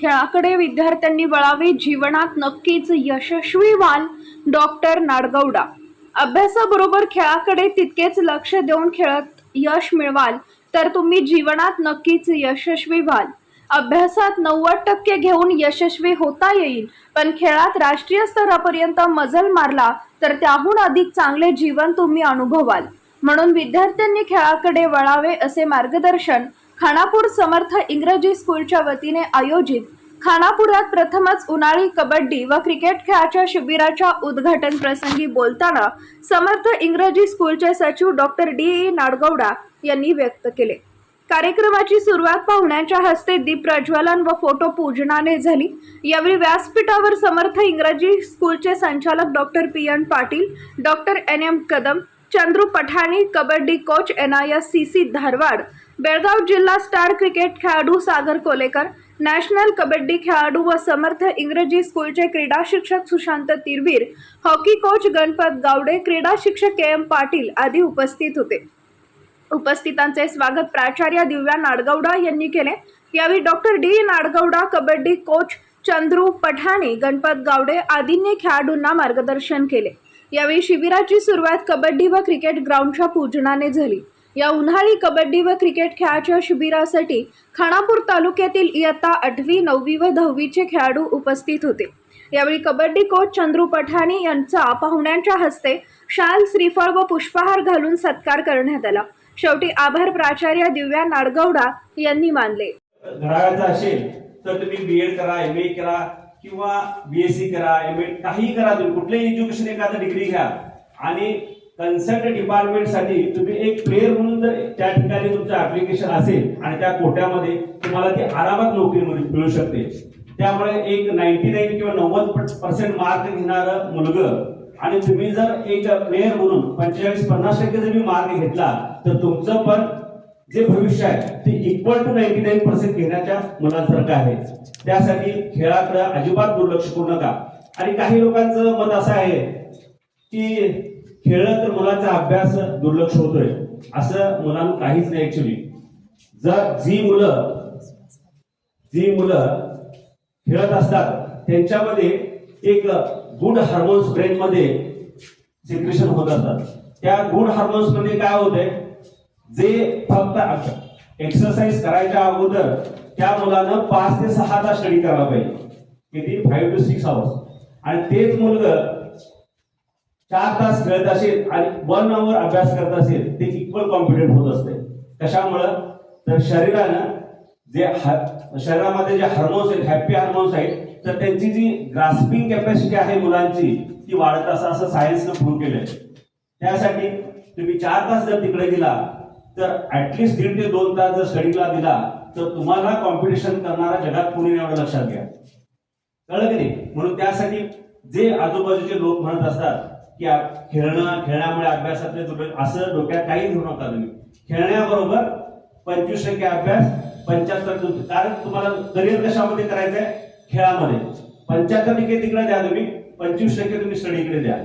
खेळाकडे विद्यार्थ्यांनी वळावे. जीवनात नक्कीच यशस्वी व्हाल डॉक्टर नाडगौडा. अभ्यासाबरोबर खेळाकडे तितकेच लक्ष देऊन खेळत यश मिळवाल तर तुम्ही जीवनात नक्कीच यशस्वी व्हाल. अभ्यासात नव्वद टक्के घेऊन यशस्वी होता येईल पण खेळात राष्ट्रीय स्तरापर्यंत मजल मारला तर त्याहून अधिक चांगले जीवन तुम्ही अनुभवाल. म्हणून विद्यार्थ्यांनी खेळाकडे वळावे असे मार्गदर्शन खानापूर समर्थ इंग्रजी स्कूलच्या वतीने आयोजित खानापुरात प्रथमच उन्हाळी कबड्डी व क्रिकेट खेळाच्या शिबिराच्या उद्घाटन प्रसंगी बोलताना समर्थ इंग्रजी स्कूलचे सचिव डॉक्टर डी ई नाडगौडा यांनी व्यक्त केले. कार्यक्रमाची सुरुवात पाहुण्यांच्या हस्ते दीप प्रज्वलन व फोटो पूजनाने झाली. यावेळी व्यासपीठावर समर्थ इंग्रजी स्कूलचे संचालक doctor P N Patil doctor N M Kadam Chandru Pathani kabaddi coach N I S C C Dharwad Belgaum जिल्हा स्टार क्रिकेट खेळाडू सागर कोलेकर नॅशनल कबड्डी खेळाडू व समर्थ इंग्रजी स्कूलचे क्रीडा शिक्षक सुशांत तिरवीर हॉकी कोच गणपत गावडे क्रीडा शिक्षक के एम पाटील आदी उपस्थित होते. उपस्थितांचे स्वागत प्राचार्य दिव्या नाडगौडा यांनी केले. यावेळी doctor D. Nadgouda kabaddi coach Chandru Pathane Ganpat Gawade आदींनी खेळाडूंना मार्गदर्शन केले. यावेळी शिबिराची सुरुवात कबड्डी व क्रिकेट ग्राउंडच्या पूजनाने झाली. या उन्हाळी कबड्डी व क्रिकेट खेळाच्या शिबिरासाठी खानापूर तालुक्यातील इयत्ता आठवी नववी व दहावीचे खेळाडू उपस्थित होते. यावेळी कबड्डी कोच चंद्रू पठाणी यांचा पाहुण्यांच्या हस्ते शाल श्रीफळ व पुष्पहार घालून सत्कार करण्यात आला. शेवटी आभार प्राचार्य दिव्या नाडगौडा यांनी मानले. घडायचं असेल तर तुम्ही बी एड करा एम ए करा किंवा बी एस सी करा एम एड काही करा तुम्ही. कुठलेही एज्युकेशन एखादं डिग्री घ्या. आणि कन्सर्ट डिपार्टमेंटसाठी तुम्ही एक प्लेअर म्हणून जर त्या ठिकाणी तुमचं ऍप्लिकेशन असेल आणि त्या कोट्यामध्ये तुम्हाला ती आरामात नोकरी मिळू शकते. त्यामुळे एक नाईन्टी नाईन किंवा नव्वद पर्सेंट मार्क घेणारं मुलगं आणि तुम्ही जर एक प्लेअर म्हणून पंचेचाळीस पन्नास टक्के जर मी मार्क घेतला तर तुमचं पण जे भविष्य आहे ते equal to ninety nine percent घेण्याच्या मनासारखं आहे. त्यासाठी खेळाकडे अजिबात दुर्लक्ष करू नका. आणि काही लोकांचं मत असं आहे की खेळलं तर मुलाचा अभ्यास दुर्लक्ष होतोय. असं मुलांना काहीच नाही ऍक्च्युली जर जी मुलं जी मुलं खेळत असतात त्यांच्यामध्ये एक गुड हार्मोन्स ब्रेन मध्ये सिक्रेशन होत असतात. त्या गुड हार्मोन्समध्ये काय होतंय? जे फक्त एक्सरसाइज करायच्या अगोदर त्या मुलानं पाच ते सहा तास स्टडी करायला पाहिजे. किती? फाईव्ह टू सिक्स आवर्स आणि तेच मुलगा चार तास खेळत असेल आणि वन आवर अभ्यास करत असेल ते इक्वल कॉन्फिडंट होत असते. कशामुळं? तर शरीरानं जे शरीरामध्ये जे हार्मोन्स आहेत हॅपी हार्मोन्स आहेत तर त्यांची जी ग्रास्पिंग कॅपॅसिटी आहे मुलांची ती वाढत असं असं सायन्सनं प्रूव्ह केलंय. त्यासाठी तुम्ही चार तास जर तिकडे दिला तर ऍटलिस्ट दीड ते दोन तास जर स्टडीला दिला तर तुम्हाला कॉम्पिटिशन करणारा जगात कोणी नाही एवढं लक्षात घ्या. कळलं की नाही? म्हणून त्यासाठी जे आजूबाजूचे लोक म्हणत असतात की खेळणं खेळण्यामुळे अभ्यासातले असं डोक्यात काही घेऊ नका तुम्ही. खेळण्याबरोबर पंचवीस टक्के अभ्यास पंच्याहत्तर टक्के- कारण तुम्हाला करिअर कशामध्ये करायचंय? खेळामध्ये. पंच्याहत्तर टक्के तिकडे द्या तुम्ही पंचवीस टक्के तुम्ही स्टडीकडे द्या.